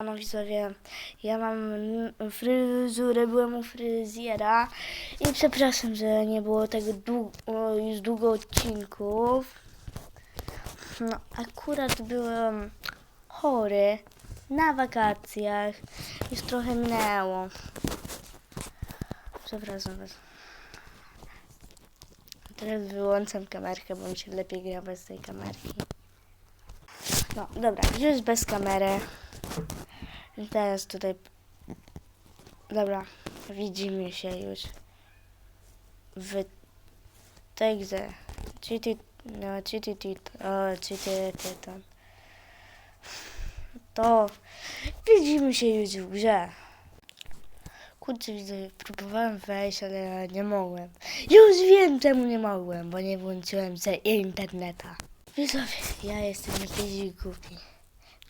No widzowie, ja mam fryzurę, byłem u fryzjera i przepraszam, że nie było tego dłu- już długo odcinków. No, akurat byłem chory na wakacjach, już trochę minęło. Przepraszam was. Teraz wyłączam kamerkę, bo mi się lepiej gra bez tej kamerki. No, dobra, już bez kamery. Teraz tutaj. Dobra, widzimy się już w tej grze. Cheaty, no, cheaty, o, cheaty, titan. To widzimy się już w grze. Kurczę, widzę, próbowałem wejść, ale nie mogłem. Już wiem, czemu nie mogłem, bo nie włączyłem ze interneta. Widzowie, ja jestem jakiś głupi.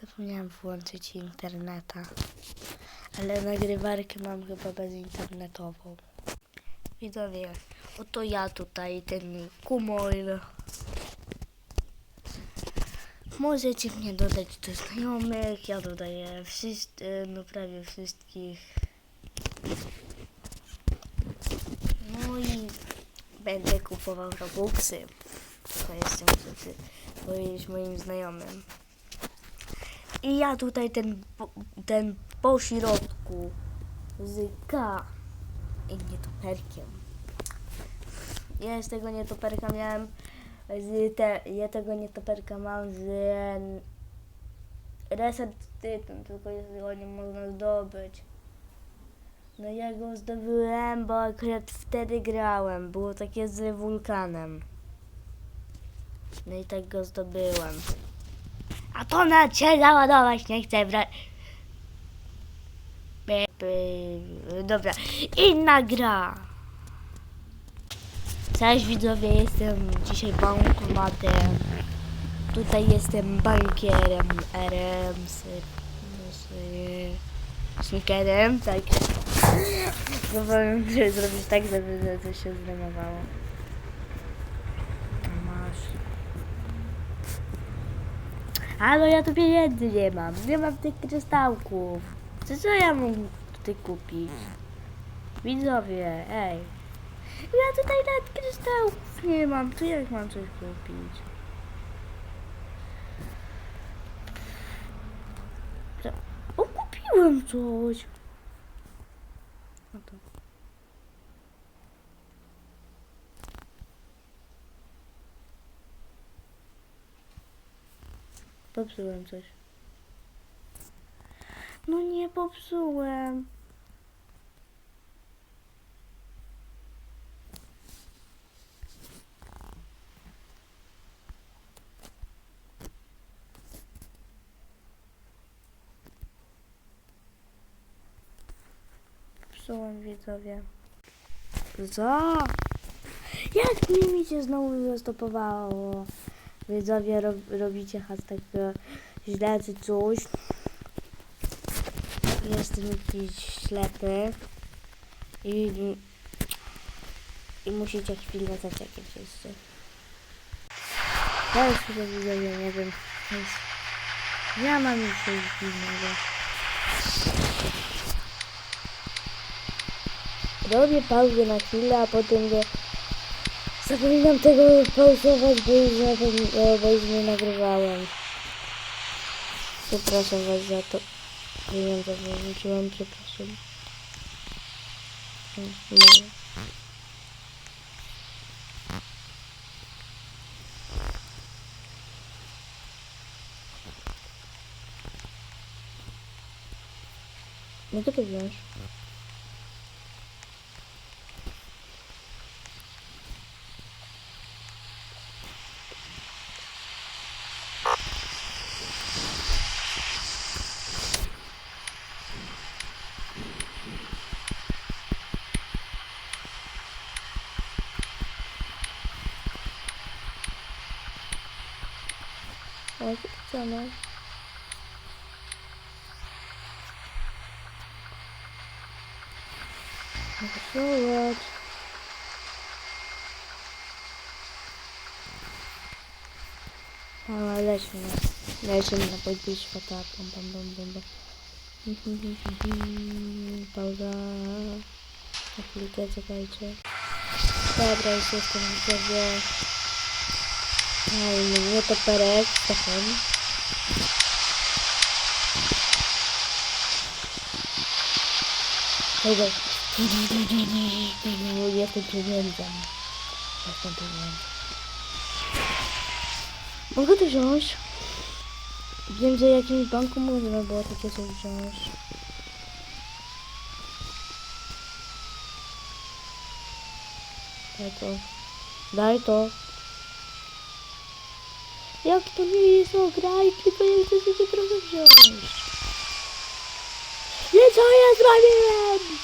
Zapomniałem włączyć interneta. Ale nagrywarkę mam chyba bezinternetową. Widzowie, oto ja tutaj, ten kumoil. Możecie mnie dodać do znajomych, ja dodaję wszyscy, no prawie wszystkich. No i będę kupował Robuxy. To jestem bo jest moim znajomym. I ja tutaj ten, ten po środku z K i nietoperkiem. Ja z tego nietoperka miałem z te, ja tego nietoperka mam z Reset Titan, tylko go nie można zdobyć. No ja go zdobyłem, bo akurat wtedy grałem. Było takie z wulkanem. No i tak go zdobyłem. A to na cię załadować nie chcę by, dobra, inna gra. Cześć widzowie, jestem dzisiaj bankomatem. Tutaj jestem bankierem, RM, sneakerem, tak. Próbowałem zrobić tak, żeby to się zrymowało. Masz. Ale ja tu pieniędzy nie mam. Nie mam tych krystałków. Co, co ja mam tutaj kupić? Widzowie, ej. Ja tutaj nawet krystałków nie mam. To jak mam coś kupić? O, kupiłem coś. No to. Popsułem coś. No nie popsułem. Popsułem widzowie. Co? Jak mi się znowu zastopowało? Widzowie rob, robicie hashtag e, źle czy coś. Jestem jakiś ślepy. I, i musicie chwilę zaczekać jeszcze. Ja już chwilę widzowie, nie wiem. Jest, ja mam już coś innego. Robię pauzę na chwilę, a potem go Zapominam tego pauzować, bo już, e, bo już nie nagrywałem. Przepraszam was za to. Pieniądze wyrzuciłam, przepraszam. No. No to wziąć. O, co no? Zobacz. O, leśmy. Leśmy na podbić świata. Bum, bum, bum, bum, bum. Pauza. Na chwilkę, czekajcie. Dobra, już jestem w sobie. No, nie to perek, Stefan. Dobra. Jestem pieniędzem. Jestem pieniędzem. Mogę to wziąć? Wiem, że jakimś banku można było takie coś wziąć. Daj to. Daj to. Jak to nie jest ograjki, to chcę sobie trochę wziąć. Nie co ja zrobiłem?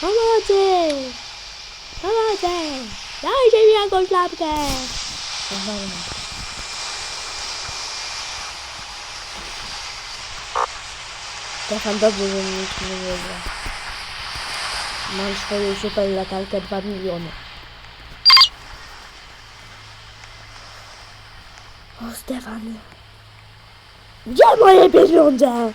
Pomocy! Pomocy! Dajcie mi jakąś lampkę! Dobrze, że mi nic nie wiedzie. Mam swoją super latarkę 2 miliony. O, Stefan. Gdzie moje pieniądze?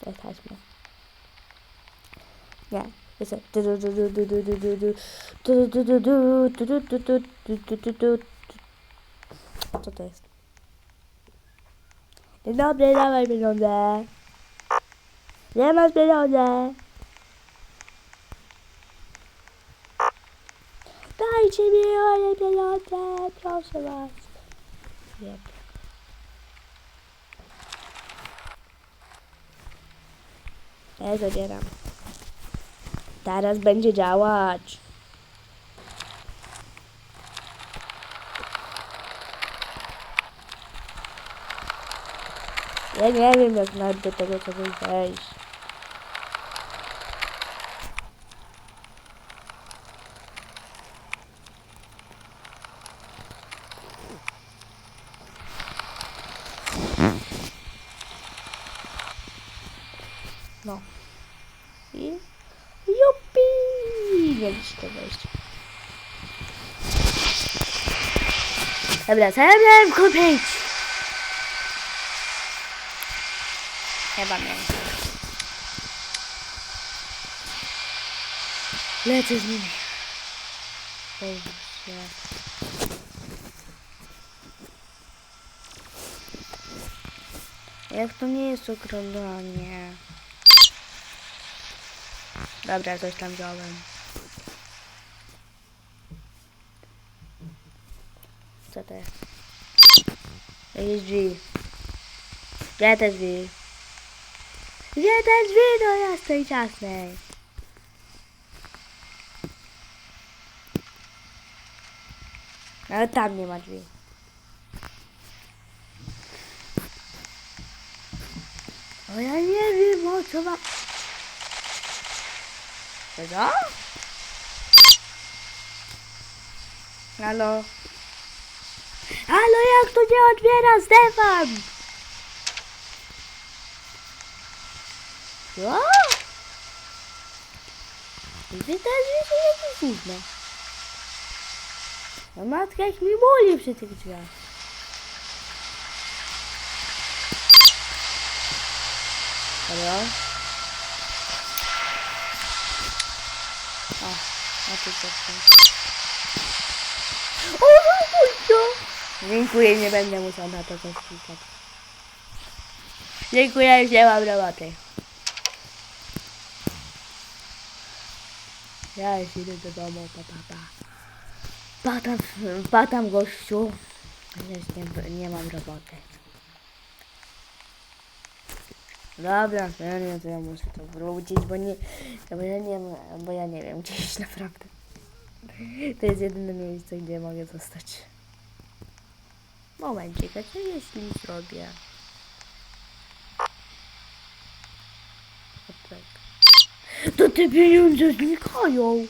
To jest taśma. Nie, jest Co to jest? Dzień dobry, dawaj pieniądze. Nie masz pieniądze. Dajcie mi moje pieniądze, proszę was. Nie. Ja zabieram. Teraz będzie działać. Ja nie wiem jak nawet do tego czegoś wejść. No. I... Jupi! To wejść. Dobra, co ja miałem kupić? Chyba miałem. Lecę z nimi. Boże. Jak to nie jest okradanie? Dobra, coś tam wziąłem. Co to jest? Jakieś drzwi. Gdzie te drzwi? Gdzie te drzwi do jasnej ciasnej? Ale tam nie ma drzwi. O ja nie wiem o co ma... Co? Halo? Halo, jak to nie otwiera Stefan? Co? Ty też wiesz, jakieś dziwne. No matka jak mi boli przy tych drzwiach. Halo? O, a tu co to? O, to! Dziękuję, nie będę musiał na to klikać. Dziękuję, mam roboty. Ja już idę do domu, pa, pa, pa. Patam, patam gościu. Już nie, nie mam roboty. Dobra, serio, to ja muszę to wrócić, bo nie, bo ja nie, bo ja nie wiem gdzieś naprawdę. To jest jedyne miejsce, gdzie mogę zostać. Momencik, a co jeśli zrobię? O tak. To te pieniądze znikają!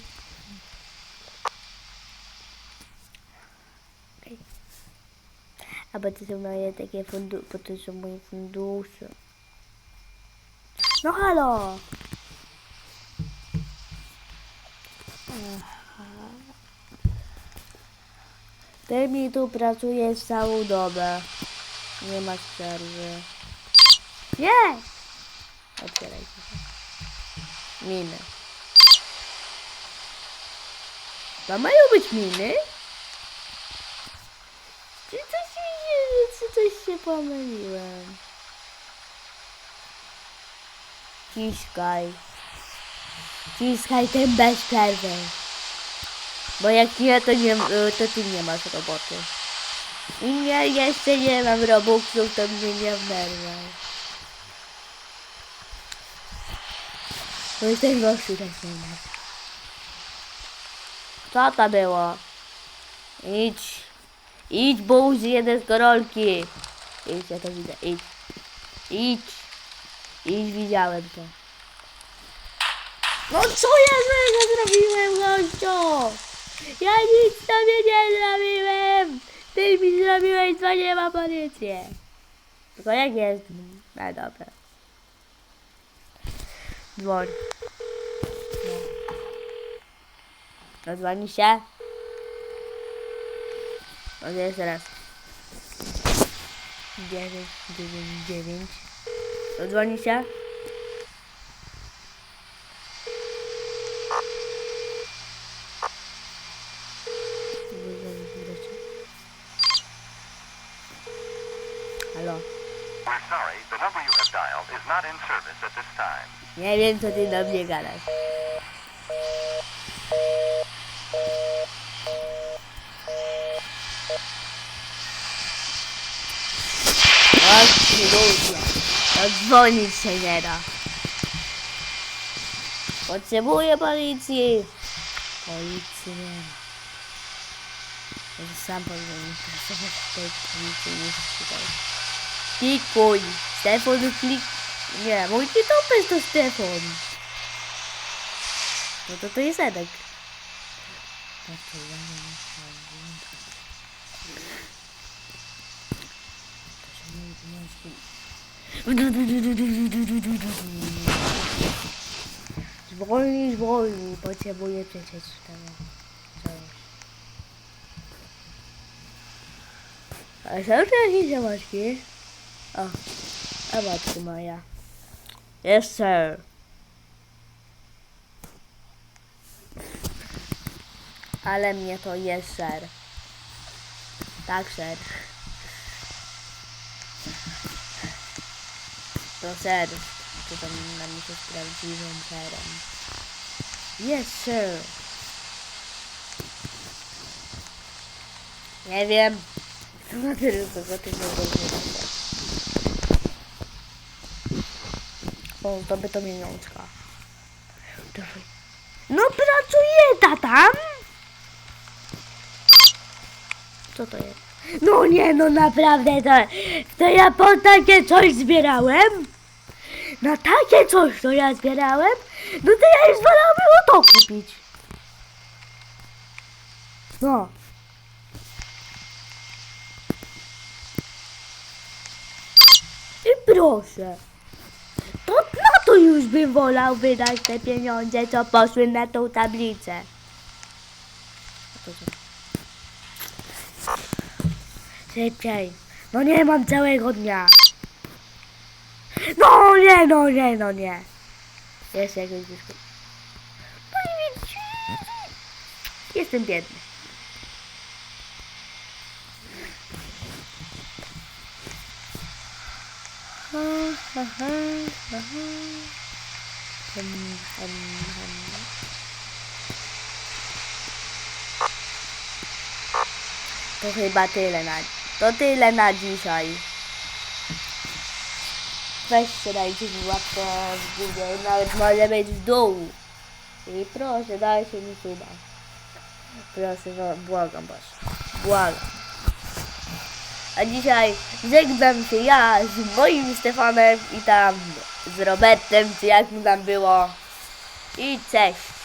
A bo to są moje takie fundusze, bo to są moje fundusze. No halo! Ty mi tu pracujesz całą dobę. Nie masz przerwy. Nie! Otwieraj się. Miny. To mają być miny? Czy coś mi czy coś się pomyliłem? Ciskaj. Ciskaj ten bez przerwy. Bo jak nie, to, nie, to ty nie masz roboty. I nie, jeszcze nie mam robuxów, to mnie nie wnerwaj. To jest ten gościu tak nie ma. Co to było? Idź. Idź, bo użyję deskorolki. Idź, ja to widzę. Idź. Idź. Idź, widziałem to. No co ja złego zrobiłem, gościu? Ja nic sobie nie zrobiłem. Ty mi zrobiłeś, ma policję. Tylko jak jest? No dobra. Dzwoń. No. Dzwoni się. No jeszcze raz. 9, 9, 9. Dzwoni się. Halo. Nie wiem, co ty do mnie gadasz. To dzwonić się nie da. Potrzebuję policji. Policji nie ma. Może sam powinienem pracować w tej policji niż tutaj. Klikuj. Stefan klik... Nie, mój kitopes to Stefan. No to to jest Edek. Zwolnij, zwolnij, potrzebuję przecież tego. czegoś. A są tu jakieś zabawki? O, a matko moja. Yes, sir. Ale mnie to jest ser. Tak, ser. To ser. To tam na mnie z prawdziwym serem. Yes, sir. Nie wiem. To na tyle, co ty nie O, zdobyto to pieniążka. No pracuje ta tam? Co to jest? No nie, no naprawdę to, to ja po takie coś zbierałem? Na takie coś to ja zbierałem? No to ja już wolałbym o to kupić. No. I proszę. To na to już bym wolał wydać te pieniądze, co poszły na tą tablicę. Szybciej. No nie mam całego dnia. No nie, no nie, no nie. Jest jakoś blisko. No. Jestem biedny. Ha, ha, ha, ha, ha. Hum, hum, hum. To chyba tyle na... To tyle na dzisiaj. Weźcie, dajcie mi łapkę w górę, nawet może być w dół. I proszę, dajcie mi suba. Proszę, błagam was. Błagam. A dzisiaj żegnam się ja z moim Stefanem i tam z Robertem, czy jak mu tam było. I cześć.